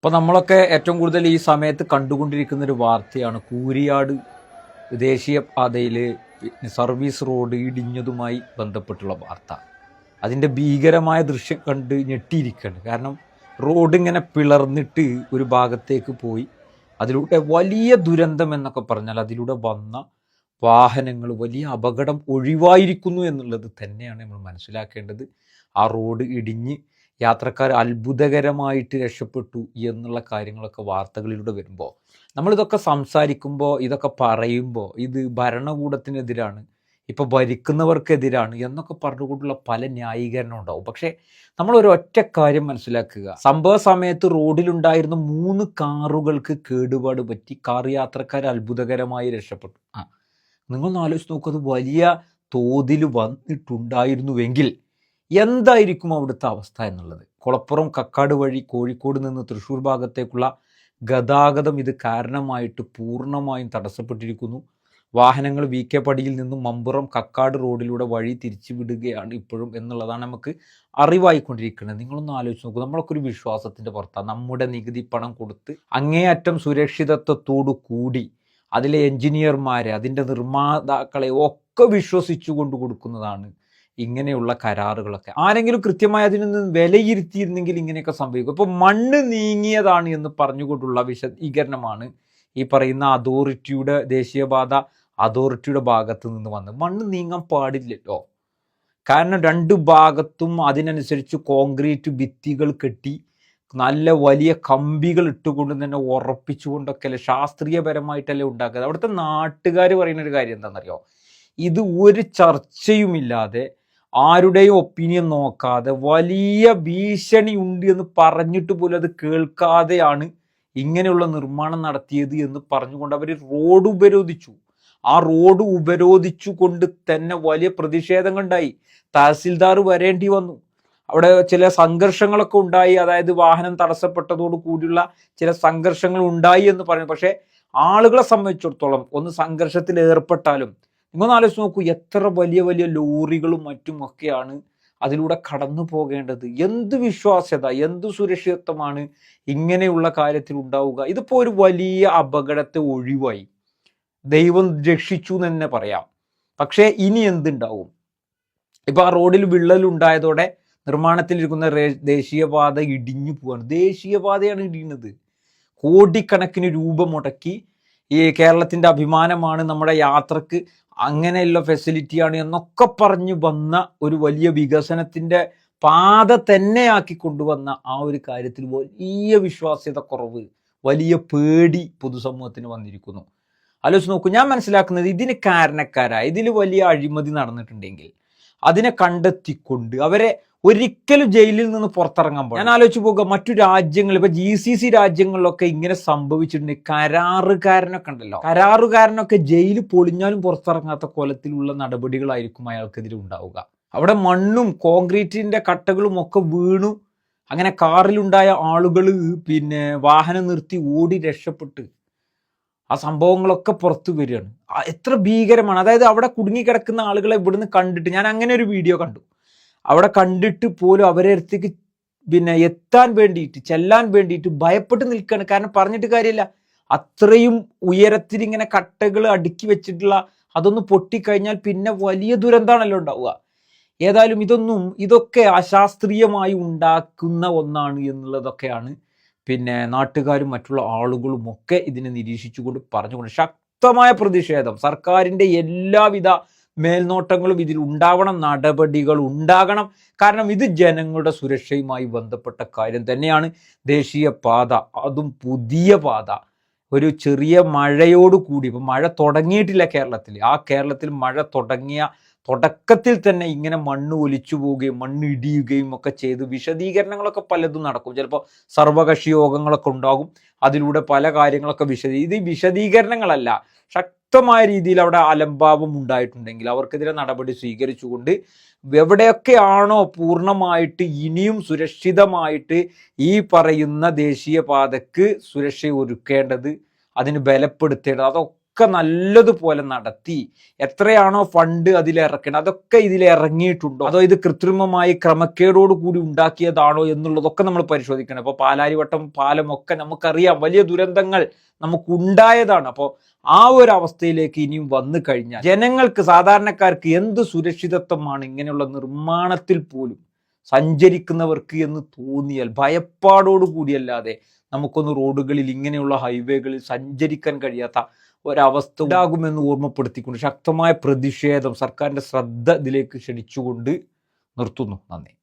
അപ്പോൾ നമ്മളൊക്കെ ഏറ്റവും കൂടുതൽ ഈ സമയത്ത് കണ്ടുകൊണ്ടിരിക്കുന്ന ഒരു വാർത്തയാണ്. കൂരിയാട് ദേശീയ പാതയിൽ സർവീസ് റോഡ് ഇടിഞ്ഞതുമായി ബന്ധപ്പെട്ടുള്ള വാർത്ത. അതിന്റെ ഭീകരമായ ദൃശ്യം കണ്ട് ഞെട്ടിയിരിക്കുകയാണ്. കാരണം റോഡ് ഇങ്ങനെ പിളർന്നിട്ട് ഒരു ഭാഗത്തേക്ക് പോയി. അതിലൂടെ വലിയ ദുരന്തം എന്നൊക്കെ പറഞ്ഞാൽ അതിലൂടെ വന്ന വാഹനങ്ങൾ വലിയ അപകടം ഒഴിവായിരിക്കുന്നു എന്നുള്ളത് തന്നെയാണ് നമ്മൾ മനസ്സിലാക്കേണ്ടത്. ആ റോഡ് ഇടിഞ്ഞ് യാത്രക്കാർ അത്ഭുതകരമായിട്ട് രക്ഷപ്പെട്ടു എന്നുള്ള കാര്യങ്ങളൊക്കെ വാർത്തകളിലൂടെ വരുമ്പോൾ നമ്മളിതൊക്കെ സംസാരിക്കുമ്പോൾ ഇതൊക്കെ പറയുമ്പോൾ ഇത് ഭരണകൂടത്തിനെതിരാണ് ഇപ്പോൾ ഭരിക്കുന്നവർക്കെതിരാണ് എന്നൊക്കെ പറഞ്ഞുകൊണ്ടുള്ള പല ന്യായീകരണം ഉണ്ടാവും. പക്ഷേ നമ്മൾ ഒരു ഒറ്റ കാര്യം മനസ്സിലാക്കുക. സംഭവ സമയത്ത് റോഡിലുണ്ടായിരുന്ന മൂന്ന് കാറുകൾക്ക് കേടുപാട് പറ്റി കാർ യാത്രക്കാർ അത്ഭുതകരമായി രക്ഷപ്പെട്ടു. ആ നിങ്ങളൊന്ന് ആലോചിച്ച് നോക്കൂ അത് വലിയ തോതിൽ വന്നിട്ടുണ്ടായിരുന്നുവെങ്കിൽ എന്തായിരിക്കും അവിടുത്തെ അവസ്ഥ എന്നുള്ളത്? കുളപ്പുറം കക്കാട് വഴി കോഴിക്കോട് നിന്ന് തൃശ്ശൂർ ഭാഗത്തേക്കുള്ള ഗതാഗതം ഇത് കാരണമായിട്ട് പൂർണമായും തടസ്സപ്പെട്ടിരിക്കുന്നു. വാഹനങ്ങൾ വി കെ പടിയിൽ നിന്നും മമ്പുറം കക്കാട് റോഡിലൂടെ വഴി തിരിച്ചു വിടുകയാണ് ഇപ്പോഴും എന്നുള്ളതാണ് നമുക്ക് അറിവായിക്കൊണ്ടിരിക്കുന്നത്. നിങ്ങളൊന്ന് ആലോചിച്ച് നോക്കൂ. നമ്മളൊക്കെ ഒരു വിശ്വാസത്തിന്റെ പുറത്താണ്. നമ്മുടെ നികുതി പണം കൊടുത്ത് അങ്ങേയറ്റം സുരക്ഷിതത്വത്തോടു കൂടി അതിലെ എഞ്ചിനീയർമാരെ അതിന്റെ നിർമ്മാതാക്കളെ ഒക്കെ വിശ്വസിച്ചു കൊണ്ട് കൊടുക്കുന്നതാണ് ഇങ്ങനെയുള്ള കരാറുകളൊക്കെ. ആരെങ്കിലും കൃത്യമായി അതിൽ നിന്ന് വിലയിരുത്തിയിരുന്നെങ്കിൽ ഇങ്ങനെയൊക്കെ സംഭവിക്കും. ഇപ്പോൾ മണ്ണ് നീങ്ങിയതാണ് എന്ന് പറഞ്ഞുകൊണ്ടുള്ള വിശദീകരണമാണ് ഈ പറയുന്ന അതോറിറ്റിയുടെ ദേശീയപാത അതോറിറ്റിയുടെ ഭാഗത്ത് നിന്ന് വന്നത്. മണ്ണ് നീങ്ങാൻ പാടില്ലല്ലോ. കാരണം രണ്ട് ഭാഗത്തും അതിനനുസരിച്ച് കോൺക്രീറ്റ് ഭിത്തികൾ കെട്ടി നല്ല വലിയ കമ്പികൾ ഇട്ടുകൊണ്ട് തന്നെ ഉറപ്പിച്ചുകൊണ്ടൊക്കെ അല്ലേ ശാസ്ത്രീയപരമായിട്ടല്ലേ ഉണ്ടാക്കുന്നത് അവിടുത്തെ നാട്ടുകാർ പറയുന്ന ഒരു കാര്യം എന്താണെന്നറിയോ? ഇത് ഒരു ചർച്ചയുമില്ലാതെ ആരുടെയും ഒപ്പീനിയൻ നോക്കാതെ വലിയ ഭീഷണി ഉണ്ട് എന്ന് പറഞ്ഞിട്ട് പോലും അത് കേൾക്കാതെയാണ് ഇങ്ങനെയുള്ള നിർമ്മാണം നടത്തിയത് എന്ന് പറഞ്ഞുകൊണ്ട് അവർ റോഡ് ഉപരോധിച്ചു. ആ റോഡ് ഉപരോധിച്ചു കൊണ്ട് തന്നെ വലിയ പ്രതിഷേധങ്ങൾ ഉണ്ടായി തഹസിൽദാർ വരേണ്ടി വന്നു. അവിടെ ചില സംഘർഷങ്ങളൊക്കെ ഉണ്ടായി. അതായത് വാഹനം തടസ്സപ്പെട്ടതോട് കൂടിയുള്ള ചില സംഘർഷങ്ങൾ ഉണ്ടായി എന്ന് പറയുന്നു. പക്ഷേ ആളുകളെ സംബന്ധിച്ചിടത്തോളം ഒന്ന് സംഘർഷത്തിൽ ഏർപ്പെട്ടാലും നിങ്ങളൊന്ന് ആലോചിച്ച് നോക്കൂ എത്ര വലിയ വലിയ ലോറികളും മറ്റുമൊക്കെയാണ് അതിലൂടെ കടന്നു പോകേണ്ടത്. എന്ത് വിശ്വാസ്യത എന്ത് സുരക്ഷിതത്വമാണ് ഇങ്ങനെയുള്ള കാര്യത്തിൽ ഉണ്ടാവുക? ഇതിപ്പോൾ ഒരു വലിയ അപകടത്തെ ഒഴിവായി. ദൈവം രക്ഷിച്ചു എന്ന് തന്നെ പറയാം. പക്ഷേ ഇനി എന്തുണ്ടാവും? ഇപ്പൊ ആ റോഡിൽ വിള്ളൽ ഉണ്ടായതോടെ നിർമ്മാണത്തിലിരിക്കുന്ന ദേശീയപാത ഇടിഞ്ഞു പോവാണ്. ദേശീയപാതയാണ് ഇടിയുന്നത്. കോടിക്കണക്കിന് രൂപ മുടക്കി ഈ കേരളത്തിന്റെ അഭിമാനമാണ് നമ്മുടെ യാത്രയ്ക്ക് അങ്ങനെയുള്ള ഫെസിലിറ്റിയാണ് എന്നൊക്കെ പറഞ്ഞു വന്ന ഒരു വലിയ വികസനത്തിന്റെ പാത തന്നെയാക്കി കൊണ്ടുവന്ന ആ ഒരു കാര്യത്തിൽ വലിയ വിശ്വാസ്യത കുറവ് വലിയ പേടി പൊതുസമൂഹത്തിന് വന്നിരിക്കുന്നു. ആലോചിച്ച് നോക്കൂ ഞാൻ മനസ്സിലാക്കുന്നത് ഇതിന് കാരണക്കാരായ ഇതിൽ വലിയ അഴിമതി നടന്നിട്ടുണ്ടെങ്കിൽ അതിനെ കണ്ടെത്തിക്കൊണ്ട് അവരെ ഒരിക്കലും ജയിലിൽ നിന്ന് പുറത്തിറങ്ങാൻ ഞാൻ ആലോചിച്ച് പോകുക മറ്റു രാജ്യങ്ങൾ ഇപ്പൊ ജി സി സി രാജ്യങ്ങളിലൊക്കെ ഇങ്ങനെ സംഭവിച്ചിട്ടുണ്ട്. കരാറുകാരനൊക്കെ ഉണ്ടല്ലോ. കരാറുകാരനൊക്കെ ജയിൽ പൊളിഞ്ഞാലും പുറത്തിറങ്ങാത്ത കൊലത്തിലുള്ള നടപടികളായിരിക്കും അയാൾക്കെതിരെ ഉണ്ടാവുക. അവിടെ മണ്ണും കോൺക്രീറ്റിന്റെ കട്ടകളും ഒക്കെ വീണു. അങ്ങനെ കാറിലുണ്ടായ ആളുകൾ പിന്നെ വാഹനം നിർത്തി ഓടി രക്ഷപ്പെട്ട് ആ സംഭവങ്ങളൊക്കെ പുറത്തു വരികയാണ്. എത്ര ഭീകരമാണ്. അതായത് അവിടെ കുടുങ്ങിക്കിടക്കുന്ന ആളുകളെ ഇവിടുന്ന് കണ്ടിട്ട് ഞാൻ അങ്ങനെ ഒരു വീഡിയോ കണ്ടു. അവിടെ കണ്ടിട്ട് പോലും അവരെ അടുത്തേക്ക് പിന്നെ എത്താൻ വേണ്ടിയിട്ട് ചെല്ലാൻ വേണ്ടിയിട്ട് ഭയപ്പെട്ട് നിൽക്കുകയാണ്. കാരണം പറഞ്ഞിട്ട് കാര്യമില്ല. അത്രയും ഉയരത്തിൽ ഇങ്ങനെ കട്ടകൾ അടുക്കി വെച്ചിട്ടുള്ള അതൊന്ന് പൊട്ടിക്കഴിഞ്ഞാൽ പിന്നെ വലിയ ദുരന്തമാണല്ലോ ഉണ്ടാവുക. ഏതായാലും ഇതൊന്നും ഇതൊക്കെ അശാസ്ത്രീയമായി ഉണ്ടാക്കുന്ന ഒന്നാണ് എന്നുള്ളതൊക്കെയാണ് പിന്നെ നാട്ടുകാരും മറ്റുള്ള ആളുകളും ഒക്കെ ഇതിനെ നിരീക്ഷിച്ചുകൊണ്ട് പറഞ്ഞുകൊണ്ട്. ശക്തമായ പ്രതിഷേധം സർക്കാരിന്റെ എല്ലാവിധ മേൽനോട്ടങ്ങളും ഇതിൽ ഉണ്ടാവണം നടപടികൾ ഉണ്ടാകണം. കാരണം ഇത് ജനങ്ങളുടെ സുരക്ഷയുമായി ബന്ധപ്പെട്ട കാര്യം തന്നെയാണ് ദേശീയ പാത. അതും പുതിയ പാത. ഒരു ചെറിയ മഴയോട് കൂടി ഇപ്പം മഴ തുടങ്ങിയിട്ടില്ല കേരളത്തിൽ. ആ കേരളത്തിൽ മഴ തുടങ്ങിയ തുടക്കത്തിൽ തന്നെ ഇങ്ങനെ മണ്ണ് ഒലിച്ചു പോവുകയും മണ്ണ് ഇടിയുകയും ഒക്കെ ചെയ്ത് വിശദീകരണങ്ങളൊക്കെ പലതും നടക്കും. ചിലപ്പോൾ സർവകക്ഷി യോഗങ്ങളൊക്കെ ഉണ്ടാകും. അതിലൂടെ പല കാര്യങ്ങളൊക്കെ വിശദീ ഇത് വിശദീകരണങ്ങളല്ല. ശക്തമായ രീതിയിൽ അവിടെ അലംഭാവം ഉണ്ടായിട്ടുണ്ടെങ്കിൽ അവർക്കെതിരെ നടപടി സ്വീകരിച്ചുകൊണ്ട് എവിടെയൊക്കെയാണോ പൂർണമായിട്ട് ഇനിയും സുരക്ഷിതമായിട്ട് ഈ പറയുന്ന ദേശീയപാതക്ക് സുരക്ഷ ഒരുക്കേണ്ടത് അതിന് ബലപ്പെടുത്തേണ്ടത് അതൊക്കെ ഒക്കെ നല്ലതുപോലെ നടത്തി. എത്രയാണോ ഫണ്ട് അതിൽ ഇറക്കണം അതൊക്കെ ഇതിൽ ഇറങ്ങിയിട്ടുണ്ടോ അതോ ഇത് കൃത്രിമമായി ക്രമക്കേടോട് കൂടി ഉണ്ടാക്കിയതാണോ എന്നുള്ളതൊക്കെ നമ്മൾ പരിശോധിക്കണം. അപ്പോൾ പാലാരിവട്ടം പാലമൊക്കെ നമുക്കറിയാം വലിയ ദുരന്തങ്ങൾ നമുക്ക് ഉണ്ടായതാണ് അപ്പോൾ ആ ഒരു അവസ്ഥയിലേക്ക് ഇനിയും വന്നു കഴിഞ്ഞാൽ ജനങ്ങൾക്ക് സാധാരണക്കാർക്ക് എന്ത് സുരക്ഷിതത്വമാണ് ഇങ്ങനെയുള്ള നിർമ്മാണത്തിൽ പോലും സഞ്ചരിക്കുന്നവർക്ക് എന്ന് തോന്നിയാൽ ഭയപ്പാടോട് കൂടിയല്ലാതെ നമുക്കൊന്ന് റോഡുകളിൽ ഇങ്ങനെയുള്ള ഹൈവേകളിൽ സഞ്ചരിക്കാൻ കഴിയാത്ത ഒരവസ്ഥ ഉണ്ടാകുമെന്ന് ഓർമ്മപ്പെടുത്തിക്കൊണ്ട് ശക്തമായ പ്രതിഷേധം സർക്കാരിന്റെ ശ്രദ്ധ ഇതിലേക്ക് ക്ഷണിച്ചുകൊണ്ട് നിർത്തുന്നു. നന്ദി.